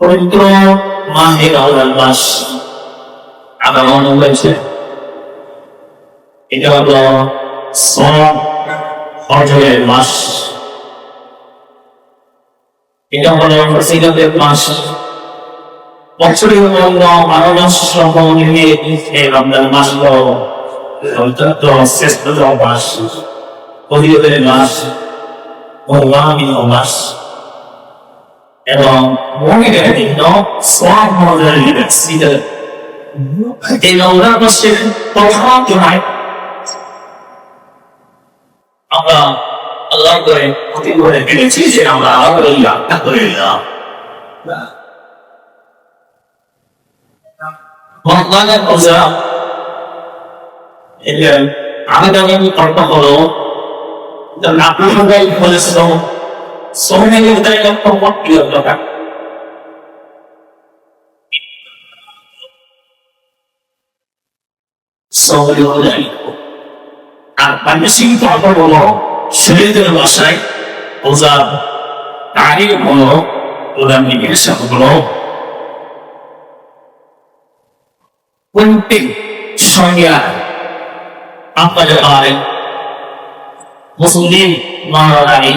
পবিত্র মাহের রমজান মাস আগমন হয়েছে, এটা হলো সব অর্জনের মাস। এটা হলো ফসিলতের মাস। বছরের অন্য বারো মাস সময় নিয়ে এই রমজান মাস হলো অত্যন্ত শ্রেষ্ঠ মাস। পবিত্রের মাস মহিমামিন মাস। এবং মহিলাদের জন্য সব মজার ছিল এই রমজান মাসের প্রথম জমায় আমরা আল্লাহ করে ক্ষতি করে ফেলেছি যে আমরা আলহামদুলিল্লাহ আলহামদুলিল্লাহ রোজা এর আগামী তর্ক হলো আপনার সঙ্গে বলেছিল প্রিয় কথা সোমেনের উদয় আর মানসিক তর্ক হলো শরীরের ভাষায় ওজা তারিখ হলো ওরা নির্দেশ হলো কোনটি সংজ্ঞা আপনাদের পারেন মুসলিম মারাই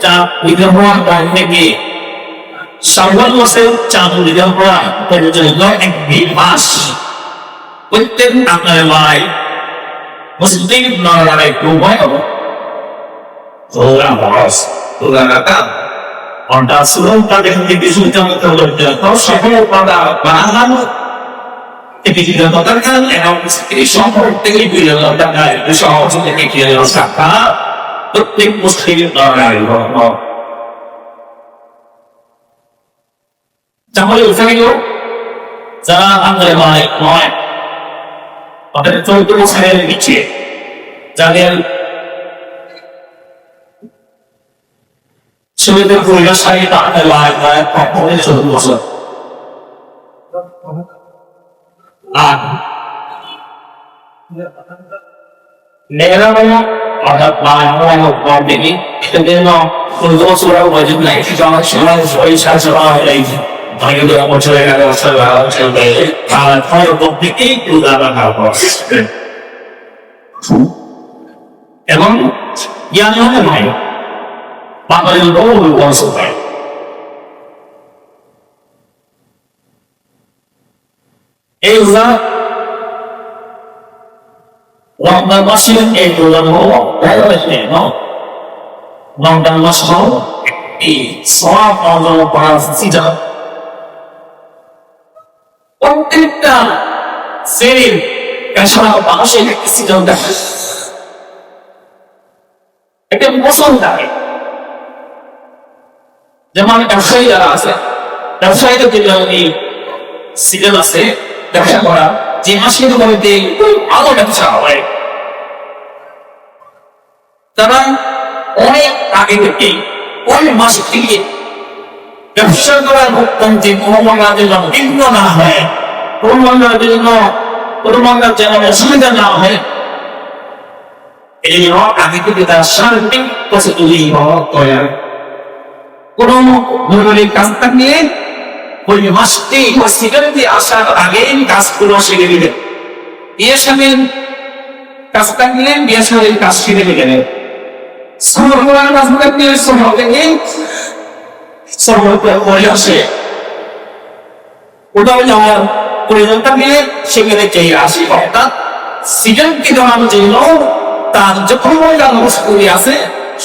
চাপ নিধন হওয়ার বাইরে থেকে শাওয়াল মাসের চাপ নিধন হওয়া পর্যন্ত একটি মাস প্রত্যেক আপনার ভাই মুসলিম নরনারায় উভয় হব তোরা বস, তোরা রাখা অর্থাৎ সুরম তাদের থেকে সুলতান পর্যন্ত সকল পাতা বানানো থেকে দরকার এবং এই সম্পর্ক থেকে দরকার সহজ থেকে কিনে শাখা প্রত্যেক মুসলিমের দরকার তাহলে ওখানে যারা আমাদের নয় নয় তাদের চৌদ্দ বছরের নিচে, যাদের ছেলেদের পরিবার সারি তাদের লাইফ নয় কখনোই চৌদ্দ বছর। মেয়েরা অর্থাৎ চৌদ্দ ওয়াজিব নাই। যাওয়ার সময় উদাহরণ এবং জ্ঞান হবে নয় বাঙালির বহু বংশ হয়। এই রোজা রমজান মাসের এই রোজা হলো রমজান মাস একটি সিজন দেখা একটা মোশন থাকে যেমন ব্যবসায়ী যারা আছে ব্যবসায়ীদের জন্য এই সিজন আছে ব্যবসা করা, যে মাসের মধ্যে ভালো ব্যবসা হয়। তারা অনেক আগে থেকে অনেক মাস থেকে ব্যবসা করার মুক্তি কোরবানের জন্য বিঘ্ন না হয় কোরবানের জন্য কোরবানের যেন অসুবিধা না হয়। এই জন্য আগে থেকে তার সার্বিক প্রস্তুতি করে কোন ধরনের কাজ থাকলে ওই মাসটি আসার দিলেন বিয়ে কাজ বিয়ে কাজ থাকলে সেখানে অর্থাৎ তার যখন আছে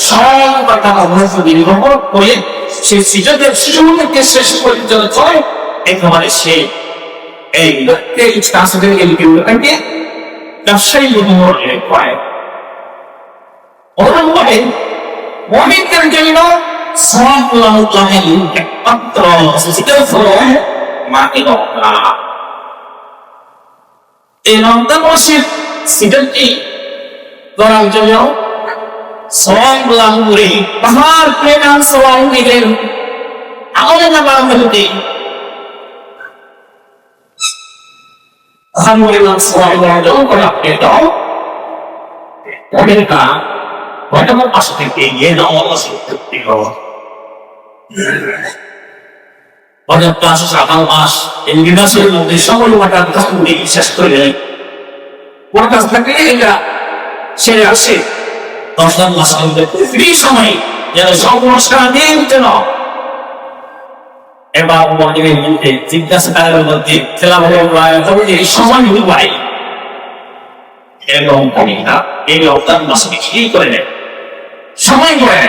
সব কথা নমস্কার করে সে সিজনের শুরু থেকে শেষ পর্যন্ত চলে একেবারে সে এই এই ট্রান্সলেট এলিকিউটাকে ব্যবসায়ী অনুমোদন করে অনুমোদন মমিনদের জন্য Sallallahu একমাত্র সিদ্ধ মাটি রক্ষা এই রমজান মাসের সিজনটি করার জন্য সবাই পাহাড় প্রেমান সবাই মিলেন আমাদের নামার মধ্যে Alhamdulillah selalu orang itu mereka mereka mau masuk ke tinggi dan Allah masuk ke pada kasus akal mas yang dinasir nanti sama lu ada atas budi শেষ করে দেয় ওর কাছ থেকে এটা ছেড়ে আসে দশজন মাস আমাদের ফ্রি সময় যেন সংস্কার দিয়ে দিতে না এবার মনে মধ্যে জিজ্ঞাসা করার মধ্যে ছিলাম এই সময় উপায় এবং কমিটা এই রমজান মাসকে ঠিক করে নেয়? সময় করে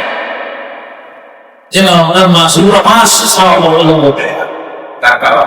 যেন রমজান মাস পুরো মাস সব অবলম্বন করে তার কারণ